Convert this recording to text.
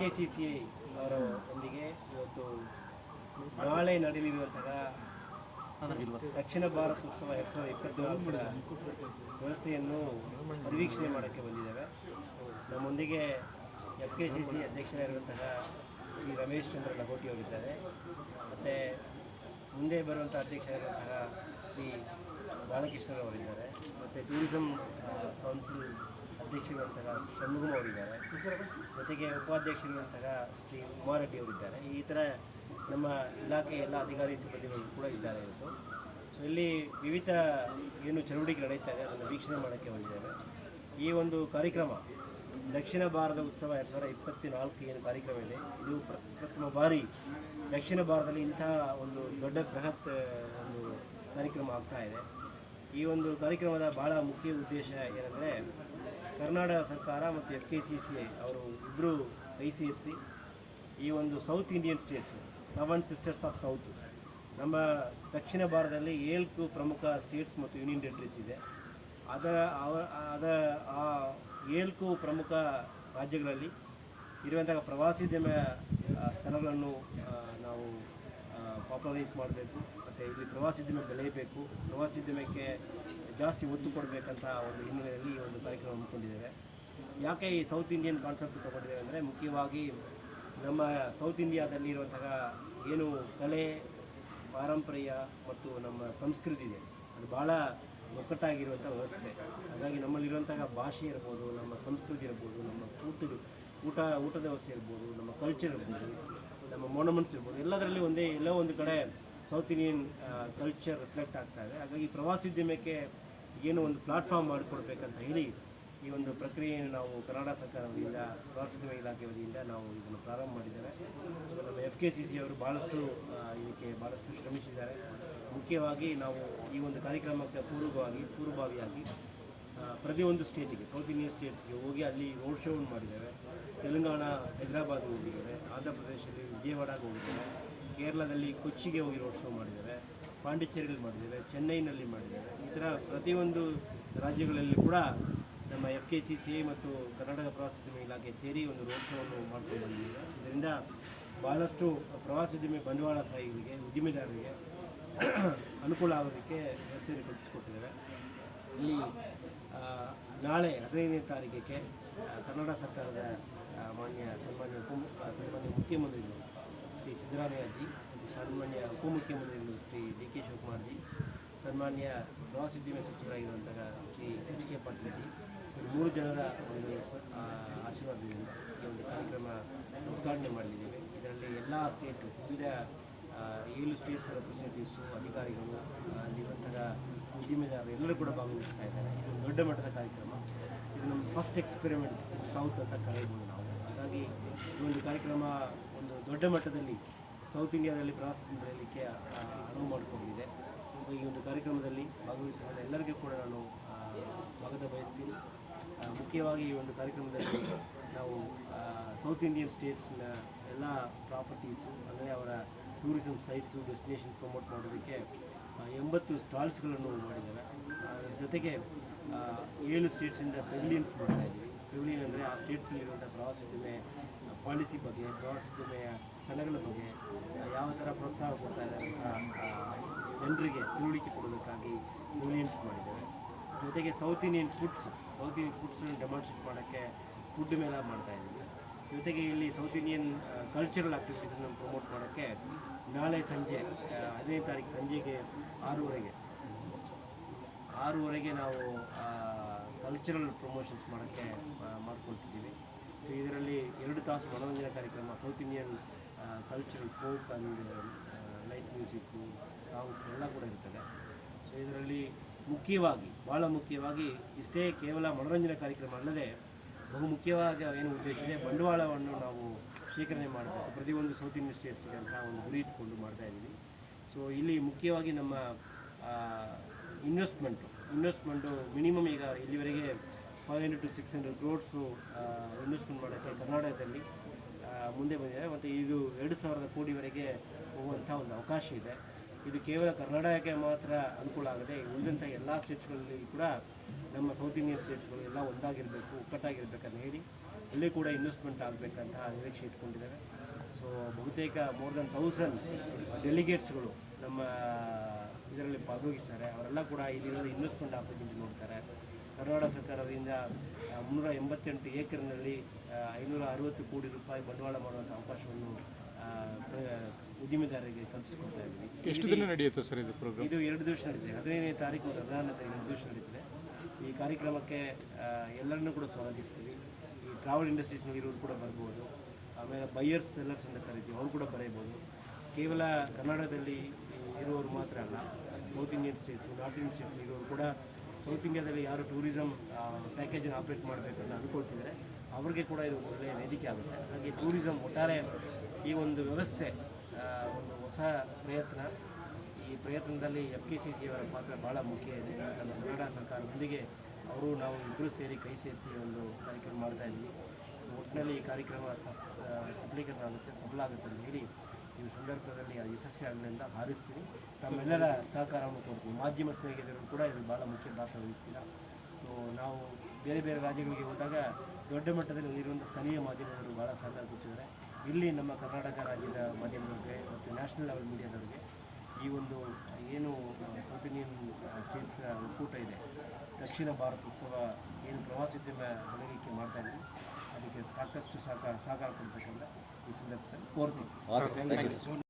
ವಿಜಯ್ ಅವರ ಒಂದಿಗೆ ಇವತ್ತು ನಾಳೆ ನಡೆಯಲಿರುವಂತಹ ದಕ್ಷಿಣ ಭಾರತ ಉತ್ಸವ ಎರಡು ಸಾವಿರದ ಇಪ್ಪತ್ತ್ನಾಲ್ಕರ ವ್ಯವಸ್ಥೆಯನ್ನು ಪರಿವೀಕ್ಷಣೆ ಮಾಡೋಕ್ಕೆ ಬಂದಿದ್ದೇವೆ. ನಮ್ಮೊಂದಿಗೆ ಎಫ್ ಕೆ ಸಿ ಸಿ ಅಧ್ಯಕ್ಷರಾಗಿರುವಂತಹ ಶ್ರೀ ರಮೇಶ್ ಚಂದ್ರ ಲಗೋಟಿ ಅವರಿದ್ದಾರೆ. ಮತ್ತು ಮುಂದೆ ಬರುವಂಥ ಅಧ್ಯಕ್ಷರಾಗಿರುವಂತಹ ಶ್ರೀ ಬಾಲಕೃಷ್ಣರವರಿದ್ದಾರೆ ಮತ್ತು ಟೂರಿಸಂ ಕೌನ್ಸಿಲ್ ಅಧ್ಯಕ್ಷರಿರುವಂತಹ ಷಣ್ಮುಖಂ ಅವರಿದ್ದಾರೆ. ಜೊತೆಗೆ ಉಪಾಧ್ಯಕ್ಷರಿರುವಂತಹ ಶ್ರೀ ಉಮಾರೆಡ್ಡಿ ಅವರಿದ್ದಾರೆ. ಈ ಥರ ನಮ್ಮ ಇಲಾಖೆಯ ಎಲ್ಲ ಅಧಿಕಾರಿ ಸಿಬ್ಬಂದಿಗಳು ಕೂಡ ಇದ್ದಾರೆ ಇವತ್ತು. ಸೊ ಇಲ್ಲಿ ವಿವಿಧ ಏನು ಚಟುವಟಿಕೆ ನಡೀತಾ ಇದೆ, ಅದನ್ನು ವೀಕ್ಷಣೆ ಮಾಡೋಕ್ಕೆ ಬಂದಿದ್ದೇವೆ. ಈ ಒಂದು ಕಾರ್ಯಕ್ರಮ ದಕ್ಷಿಣ ಭಾರತ ಉತ್ಸವ ಎರಡು ಸಾವಿರದ ಇಪ್ಪತ್ನಾಲ್ಕು ಏನು ಕಾರ್ಯಕ್ರಮ ಇದೆ, ಇದು ಪ್ರ- ಪ್ರಥಮ ಬಾರಿ ದಕ್ಷಿಣ ಭಾರತದಲ್ಲಿ ಇಂತಹ ಒಂದು ದೊಡ್ಡ ಬೃಹತ್ ಒಂದು ಕಾರ್ಯಕ್ರಮ ಆಗ್ತಾ ಇದೆ. ಈ ಒಂದು ಕಾರ್ಯಕ್ರಮದ ಭಾಳ ಮುಖ್ಯ ಉದ್ದೇಶ ಏನಂದರೆ ಕರ್ನಾಟಕ ಸರ್ಕಾರ ಮತ್ತು F K C C I, ಅವರು ಇಬ್ಬರು ಕೈ ಸೇರಿಸಿ ಈ ಒಂದು South Indian states seven sisters of South ನಮ್ಮ ದಕ್ಷಿಣ ಭಾರತದಲ್ಲಿ ಏಳು ಪ್ರಮುಖ ಸ್ಟೇಟ್ಸ್ ಮತ್ತು ಯೂನಿಯನ್ ಟೆರಿಟರೀಸ್ ಇದೆ. ಅದ, ಅವ, ಅದ, ಆ ಏಳು ಪ್ರಮುಖ ರಾಜ್ಯಗಳಲ್ಲಿ ಇರುವಂತಹ ಪ್ರವಾಸೋದ್ಯಮ ಸ್ಥಳಗಳನ್ನು ನಾವು ಪಾಪ್ಯುಲರೈಸ್ ಮಾಡಬೇಕು. ಮತ್ತು ಇಲ್ಲಿ ಪ್ರವಾಸೋದ್ಯಮ ಬೆಳೆಯಬೇಕು. ಪ್ರವಾಸೋದ್ಯಮಕ್ಕೆ ಜಾಸ್ತಿ ಒತ್ತು ಕೊಡಬೇಕಂತ ಒಂದು ಹಿನ್ನೆಲೆಯಲ್ಲಿ ಈ ಒಂದು ಕಾರ್ಯಕ್ರಮ ಹಮ್ಮಿಕೊಂಡಿದ್ದೇವೆ. ಯಾಕೆ ಈ ಸೌತ್ ಇಂಡಿಯನ್ ಕಾನ್ಸೆಪ್ಟ್ ತಗೊಂಡಿದ್ದೇವೆ ಅಂದರೆ ಮುಖ್ಯವಾಗಿ ನಮ್ಮ ಸೌತ್ ಇಂಡಿಯಾದಲ್ಲಿ ಇರುವಂತಹ ಏನು ಕಲೆ, ಪಾರಂಪರ್ಯ ಮತ್ತು ನಮ್ಮ ಸಂಸ್ಕೃತಿ ಇದೆ. ಅದು ಭಾಳ ಒಕ್ಕಟ್ಟಾಗಿರುವಂಥ ವ್ಯವಸ್ಥೆ. ಹಾಗಾಗಿ ನಮ್ಮಲ್ಲಿರುವಂತಹ ಭಾಷೆ ಇರ್ಬೋದು, ನಮ್ಮ ಸಂಸ್ಕೃತಿ ಇರ್ಬೋದು, ನಮ್ಮ ಊಟದ ಊಟ ಊಟದ ವ್ಯವಸ್ಥೆ ಇರ್ಬೋದು, ನಮ್ಮ ಕಲ್ಚರ್ ಇರ್ಬೋದು ನಮ್ಮ ಮೊನಮೆಂಟ್ಸ್ ಇರ್ಬೋದು. ಎಲ್ಲದರಲ್ಲಿ ಒಂದೇ, ಎಲ್ಲೋ ಒಂದು ಕಡೆ ಸೌತ್ ಇಂಡಿಯನ್ ಕಲ್ಚರ್ ರಿಫ್ಲೆಕ್ಟ್ ಆಗ್ತಾ ಇದೆ. ಹಾಗಾಗಿ ಪ್ರವಾಸೋದ್ಯಮಕ್ಕೆ ಏನು ಒಂದು ಪ್ಲಾಟ್ಫಾರ್ಮ್ ಮಾಡಿಕೊಡ್ಬೇಕಂತ ಹೇಳಿ ಈ ಒಂದು ಪ್ರಕ್ರಿಯೆಯನ್ನು ನಾವು ಕರ್ನಾಟಕ ಸರ್ಕಾರ ವತಿಯಿಂದ ಪ್ರವಾಸೋದ್ಯಮ ಇಲಾಖೆ ವತಿಯಿಂದ ನಾವು ಇದನ್ನು ಪ್ರಾರಂಭ ಮಾಡಿದ್ದೇವೆ. ನಮ್ಮ ಎಫ್ ಕೆ ಸಿ ಸಿ ಅವರು ಭಾಳಷ್ಟು ಇದಕ್ಕೆ ಭಾಳಷ್ಟು ಶ್ರಮಿಸಿದ್ದಾರೆ. ಮುಖ್ಯವಾಗಿ ನಾವು ಈ ಒಂದು ಕಾರ್ಯಕ್ರಮಕ್ಕೆ ಪೂರ್ವವಾಗಿ ಪೂರ್ವಭಾವಿಯಾಗಿ ಪ್ರತಿಯೊಂದು ಸ್ಟೇಟಿಗೆ ಸೌತ್ ಇಂಡಿಯನ್ ಸ್ಟೇಟ್ಸ್ಗೆ ಹೋಗಿ ಅಲ್ಲಿ ರೋಡ್ ಶೋವನ್ನು ಮಾಡಿದ್ದೇವೆ ತೆಲಂಗಾಣ, ಹೈದರಾಬಾದ್ ಹೋಗಿದ್ದೇವೆ ಆಂಧ್ರ ಪ್ರದೇಶದಲ್ಲಿ ವಿಜಯವಾಡಗೆ ಹೋಗಿದ್ದೇವೆ ಕೇರಳದಲ್ಲಿ ಕೊಚ್ಚಿಗೆ ಹೋಗಿ ರೋಡ್ ಶೋ ಮಾಡಿದ್ದೇವೆ ಪಾಂಡಿಚೇರಿಯಲ್ಲಿ ಮಾಡಿದ್ದೇವೆ ಚೆನ್ನೈನಲ್ಲಿ ಮಾಡಿದ್ದೇವೆ ಈ ಥರ ಪ್ರತಿಯೊಂದು ರಾಜ್ಯಗಳಲ್ಲಿ ಕೂಡ ನಮ್ಮ ಎಫ್ ಕೆ ಸಿ ಸಿ ಮತ್ತು ಕರ್ನಾಟಕ ಪ್ರವಾಸೋದ್ಯಮ ಇಲಾಖೆ ಸೇರಿ ಒಂದು ರೋಡ್ ಶೋವನ್ನು ಮಾಡ್ಕೊಂಡು ಬಂದಿದ್ದೇವೆ ಇದರಿಂದ ಭಾಳಷ್ಟು ಪ್ರವಾಸೋದ್ಯಮ ಬಂಡವಾಳಶಾಹಿಗಳಿಗೆ ಉದ್ದಿಮೆದಾರರಿಗೆ ಅನುಕೂಲ ಆಗೋದಕ್ಕೆ ವ್ಯವಸ್ಥೆಯನ್ನು ಕಲ್ಪಿಸಿಕೊಟ್ಟಿದ್ದೇವೆ ಇಲ್ಲಿ ನಾಳೆ ಹದಿನೈದನೇ ತಾರೀಕಿಗೆ ಕನ್ನಡ ಸರ್ಕಾರದ ಮಾನ್ಯ ಸನ್ಮಾನ್ಯ ಉಪ ಸನ್ಮಾನ್ಯ ಮುಖ್ಯಮಂತ್ರಿಗಳು ಶ್ರೀ ಸಿದ್ದರಾಮಯ್ಯಜಿ ಮತ್ತು ಸನ್ಮಾನ್ಯ ಉಪಮುಖ್ಯಮಂತ್ರಿಗಳು ಶ್ರೀ ಡಿ ಕೆ ಶಿವಕುಮಾರ್ಜಿ ಸನ್ಮಾನ್ಯ ಪ್ರವಾಸೋದ್ಯಮ ಸಚಿವರಾಗಿರುವಂತಹ ಶ್ರೀ ಎಚ್ ಕೆ ಪಾಟೀಲ್ ಜಿ ಮೂರು ಜನರ ಒಂದು ಆಶೀರ್ವಾದದಿಂದ ಈ ಒಂದು ಕಾರ್ಯಕ್ರಮ ಉದ್ಘಾಟನೆ ಮಾಡಲಿದ್ದೇವೆ. ಇದರಲ್ಲಿ ಎಲ್ಲ ಸ್ಟೇಟು, ವಿವಿಧ ಏಳು ಸ್ಟೇಟ್ಸ್ ರೆಪ್ರೆಸೆಂಟೇಟಿವ್ಸು ಅಧಿಕಾರಿಗಳು ನಿರಂತರ ಉದ್ದಿಮೆದಾರರು ಎಲ್ಲರೂ ಕೂಡ ಭಾಗವಹಿಸ್ತಾ ಇದ್ದಾರೆ. ಇದು ದೊಡ್ಡ ಮಟ್ಟದ ಕಾರ್ಯಕ್ರಮ. ಇದು ನಮ್ಮ ಫಸ್ಟ್ ಎಕ್ಸ್ಪೆರಿಮೆಂಟ್ ಸೌತ್ ಅಂತ ಕರೆಯಬಹುದು ನಾವು. ಹಾಗಾಗಿ ಈ ಒಂದು ಕಾರ್ಯಕ್ರಮ ಒಂದು ದೊಡ್ಡ ಮಟ್ಟದಲ್ಲಿ ಸೌತ್ ಇಂಡಿಯಾದಲ್ಲಿ ಪ್ರವಾಸ ಬೆಳೆಯಲಿಕ್ಕೆ ಆ, ಅನುವು ಮಾಡಿಕೊಂಡಿದೆ. ಈ ಒಂದು ಕಾರ್ಯಕ್ರಮದಲ್ಲಿ ಭಾಗವಹಿಸಿದ ಎಲ್ಲರಿಗೂ ಕೂಡ ನಾನು ಸ್ವಾಗತ ಬಯಸ್ತೀನಿ. ಮುಖ್ಯವಾಗಿ ಈ ಒಂದು ಕಾರ್ಯಕ್ರಮದಲ್ಲಿ ನಾವು ಸೌತ್ ಇಂಡಿಯನ್ ಸ್ಟೇಟ್ಸ್ನ ಎಲ್ಲ ಪ್ರಾಪರ್ಟೀಸು ಅಂದರೆ ಅವರ ಟೂರಿಸಂ ಸೈಟ್ಸು ಡೆಸ್ಟಿನೇಷನ್ ಪ್ರಮೋಟ್ ಮಾಡೋದಕ್ಕೆ ಎಂಬತ್ತು ಸ್ಟಾಲ್ಸ್ಗಳನ್ನು ಮಾಡಿದ್ದಾರೆ. ಜೊತೆಗೆ ಏಳು ಸ್ಟೇಟ್ಸಿಂದ ಪೆವಿಲಿಯನ್ಸ್ ಮಾಡ್ತಾ ಇದ್ದೀವಿ. ಪೆವಿಲಿಯನ್ ಅಂದರೆ ಆ ಸ್ಟೇಟ್ಸಲ್ಲಿರುವಂಥ ಪ್ರವಾಸೋದ್ಯಮ ಪಾಲಿಸಿ ಬಗ್ಗೆ ಪ್ರವಾಸೋದ್ಯಮೆಯ ಸ್ಥಳಗಳ ಬಗ್ಗೆ ಯಾವ ಥರ ಪ್ರೋತ್ಸಾಹ ಕೊಡ್ತಾ ಅಂತ ಜನರಿಗೆ ತಿಳುವಳಿಕೆ ಕೊಡೋದಕ್ಕಾಗಿ ಪೆವಿಲಿಯನ್ಸ್ ಮಾಡಿದ್ದಾರೆ. ಜೊತೆಗೆ South Indian foods, South Indian ಫುಡ್ಸನ್ನು demonstrate ಮಾಡೋಕ್ಕೆ ಫುಡ್ ಮೇಳ ಮಾಡ್ತಾ ಇದ್ದೀವಿ ಜೊತೆಗೆ ಇಲ್ಲಿ ಸೌತ್ ಇಂಡಿಯನ್ ಕಲ್ಚರಲ್ ಆ್ಯಕ್ಟಿವಿಟೀಸನ್ನು ಪ್ರಮೋಟ್ ಮಾಡೋಕ್ಕೆ ನಾಳೆ ಸಂಜೆ ಹದಿನೈದು ತಾರೀಕು ಸಂಜೆಗೆ ಆರೂವರೆಗೆ. ಆರೂವರೆಗೆ ನಾವು ಕಲ್ಚರಲ್ ಪ್ರಮೋಷನ್ಸ್ ಮಾಡೋಕ್ಕೆ ಮಾಡ್ಕೊಳ್ತಿದ್ದೀವಿ. ಸೊ ಇದರಲ್ಲಿ ಎರಡು ತಾಸು ಮನೋರಂಜನಾ ಕಾರ್ಯಕ್ರಮ South Indian cultural folk and light music songs ಎಲ್ಲ ಕೂಡ ಇರ್ತದೆ. ಸೊ ಇದರಲ್ಲಿ ಮುಖ್ಯವಾಗಿ ಭಾಳ ಮುಖ್ಯವಾಗಿ ಇಷ್ಟೇ ಕೇವಲ ಮನೋರಂಜನಾ ಕಾರ್ಯಕ್ರಮ ಅಲ್ಲದೆ ಬಹುಮುಖ್ಯವಾಗಿ ಏನು ಉದ್ದೇಶ ಇದೆ, ಬಂಡವಾಳವನ್ನು ನಾವು ಶೇಖರಣೆ ಮಾಡಬೇಕು. ಪ್ರತಿಯೊಂದು ಸೌತ್ ಇಂಡಿಯನ್ ಸ್ಟೇಟ್ಸ್ಗೆ ಅಂತ ಒಂದು ಗುರಿ ಇಟ್ಕೊಂಡು ಮಾಡ್ತಾ ಇದ್ದೀವಿ. ಸೊ ಇಲ್ಲಿ ಮುಖ್ಯವಾಗಿ ನಮ್ಮ ಇನ್ವೆಸ್ಟ್ಮೆಂಟು ಇನ್ವೆಸ್ಟ್ಮೆಂಟು ಮಿನಿಮಮ್ ಈಗ ಇಲ್ಲಿವರೆಗೆ five hundred to six hundred crores investment ಮಾಡೋಕ್ಕೆ ಕರ್ನಾಟಕದಲ್ಲಿ ಮುಂದೆ ಬಂದಿದೆ. ಮತ್ತು ಇದು ಎರಡು ಸಾವಿರದ ಕೋಟಿವರೆಗೆ ಹೋಗುವಂಥ ಒಂದು ಅವಕಾಶ ಇದೆ. ಇದು ಕೇವಲ ಕರ್ನಾಟಕಕ್ಕೆ ಮಾತ್ರ ಅನುಕೂಲ ಆಗದೆ ಉಳಿದಂಥ ಎಲ್ಲ ಸ್ಟೇಟ್ಸ್ಗಳಲ್ಲಿ ಕೂಡ ನಮ್ಮ ಸೌತ್ ಇಂಡಿಯನ್ ಸ್ಟೇಟ್ಸ್ಗಳು ಎಲ್ಲ ಒಂದಾಗಿರಬೇಕು, ಒಕ್ಕಟ್ಟಾಗಿರ್ಬೇಕಂತ ಹೇಳಿ ಅಲ್ಲಿ ಕೂಡ ಇನ್ವೆಸ್ಟ್ಮೆಂಟ್ ಆಗಬೇಕಂತ ನಿರೀಕ್ಷೆ ಇಟ್ಕೊಂಡಿದ್ದೇವೆ. ಸೊ ಬಹುತೇಕ ಮೋರ್ ದನ್ ತೌಸಂಡ್ ಡೆಲಿಗೇಟ್ಸ್ಗಳು ನಮ್ಮ ಇದರಲ್ಲಿ ಭಾಗವಹಿಸ್ತಾರೆ. ಅವರೆಲ್ಲ ಕೂಡ ಇಲ್ಲಿರೋದು ಇನ್ವೆಸ್ಟ್ಮೆಂಟ್ ಆಪರ್ಚುನಿಟಿ ನೋಡ್ತಾರೆ. ಕರ್ನಾಟಕ ಸರ್ಕಾರದಿಂದ ಮುನ್ನೂರ ಎಂಬತ್ತೆಂಟು ಏಕರ್ನಲ್ಲಿ ಐನೂರ ಅರವತ್ತು ಕೋಟಿ ರೂಪಾಯಿ ಬಂಡವಾಳ ಮಾಡುವಂಥ ಅವಕಾಶವನ್ನು ಉದ್ಯಮಿದಾರರಿಗೆ ಕಲ್ಪಿಸಿಕೊಡ್ತಾ ಇದ್ದೀವಿ. ಎಷ್ಟು ದಿನ ನಡೆಯುತ್ತೆ ಸರ್ ಇದು ಪ್ರೋಗ್ರಾಮ್ ಇದು ಎರಡು ದಿವಸ ನಡೀತಿದೆ ಹದಿನೈದನೇ ತಾರೀಕು ಮತ್ತು ಹದಿನಾರನೇ ತಾರೀಕು ಎರಡು ದಿವಸ ನಡೀತಿದೆ ಈ ಕಾರ್ಯಕ್ರಮಕ್ಕೆ ಎಲ್ಲರನ್ನೂ ಕೂಡ ಸ್ವಾಗತಿಸ್ತೀವಿ. ಟ್ರಾವೆಲ್ ಇಂಡಸ್ಟ್ರೀಸ್ನಲ್ಲಿ ಇರೋರು ಕೂಡ ಬರ್ಬೋದು. ಆಮೇಲೆ ಬೈಯರ್ಸ್ ಸೆಲ್ಲರ್ಸ್ ಅಂತ ಕರಿತೀವಿ, ಅವರು ಕೂಡ ಬರೀಬೋದು. ಕೇವಲ ಕನ್ನಡದಲ್ಲಿ ಇರೋರು ಮಾತ್ರ ಅಲ್ಲ South Indian states North Indian states ಇರೋರು ಕೂಡ ಸೌತ್ ಇಂಡಿಯಾದಲ್ಲಿ ಯಾರು ಟೂರಿಸಮ್ ಪ್ಯಾಕೇಜನ್ನು ಆಪ್ರೇಟ್ ಅಂತ ಅಂದ್ಕೊಳ್ತಿದ್ದಾರೆ ಅವ್ರಿಗೆ ಕೂಡ ಇದು ಒಳ್ಳೆಯ ವೇದಿಕೆ ಆಗುತ್ತೆ. ಹಾಗೆ ಟೂರಿಸಂ ಒಟ್ಟಾರೆ ಈ ಒಂದು ವ್ಯವಸ್ಥೆ ಒಂದು ಹೊಸ ಪ್ರಯತ್ನ, ಈ ಪ್ರಯತ್ನದಲ್ಲಿ ಎಫ್ ಕೆ ಸಿ ಸಿಯವರ ಪಾತ್ರ ಭಾಳ ಮುಖ್ಯ ಇದೆ. ಕನ್ನಡ ಸರ್ಕಾರದೊಂದಿಗೆ ಅವರು ನಾವು ಇಬ್ಬರೂ ಸೇರಿ ಕೈ ಸೇರಿಸಿ ಒಂದು ಕಾರ್ಯಕ್ರಮ ಮಾಡ್ತಾ ಇದ್ವಿ. ಸೊ ಒಟ್ಟಿನಲ್ಲಿ ಈ ಕಾರ್ಯಕ್ರಮ ಸಫಲೀಕರಣ ಆಗುತ್ತೆ, ಸಫಲ ಆಗುತ್ತೆ ಅಂತ ಹೇಳಿ ಈ ಸಂದರ್ಭದಲ್ಲಿ ಅದು ಯಶಸ್ವಿ ಆಗಲಿ ಅಂತ ಹಾರೈಸ್ತೀನಿ. ತಮ್ಮೆಲ್ಲರ ಸಹಕಾರವನ್ನು ಕೊಡ್ತೀವಿ ಮಾಧ್ಯಮ ಸ್ನೇಹಿತರು ಕೂಡ ಇದು ಭಾಳ ಮುಖ್ಯ ಪಾತ್ರ ವಹಿಸ್ತೀರಾ? ಸೊ ನಾವು ಬೇರೆ ಬೇರೆ ರಾಜ್ಯಗಳಿಗೆ ಹೋದಾಗ ದೊಡ್ಡ ಮಟ್ಟದಲ್ಲಿ ಇರುವಂಥ ಸ್ಥಳೀಯ ಮಾಧ್ಯಮದವರು ಭಾಳ ಸಹಕಾರ ಕೊಟ್ಟಿದ್ದಾರೆ. ಇಲ್ಲಿ ನಮ್ಮ ಕರ್ನಾಟಕ ರಾಜ್ಯದ ಮಾಧ್ಯಮದವ್ರಿಗೆ ಮತ್ತು ನ್ಯಾಷನಲ್ ಲೆವೆಲ್ ಮೀಡಿಯಾದವ್ರಿಗೆ ಈ ಒಂದು ಏನು ಸೌತ್ ಇಂಡಿಯನ್ ಸ್ಟೇಟ್ಸ್ ಒಕ್ಕೂಟ ಇದೆ. ದಕ್ಷಿಣ ಭಾರತ ಉತ್ಸವ ಏನು ಪ್ರವಾಸೋದ್ಯಮ ಬೆಳವಣಿಗೆ ಮಾಡ್ತಾ ಇದ್ದೀವಿ. ಅದಕ್ಕೆ ಸಾಕಷ್ಟು ಸಹಕಾರ ಸಹಕಾರ ಕೊಡ್ತಕ್ಕಂಥ ಈ ಸಂದರ್ಭದಲ್ಲಿ ಕೋರ್ತೀನಿ.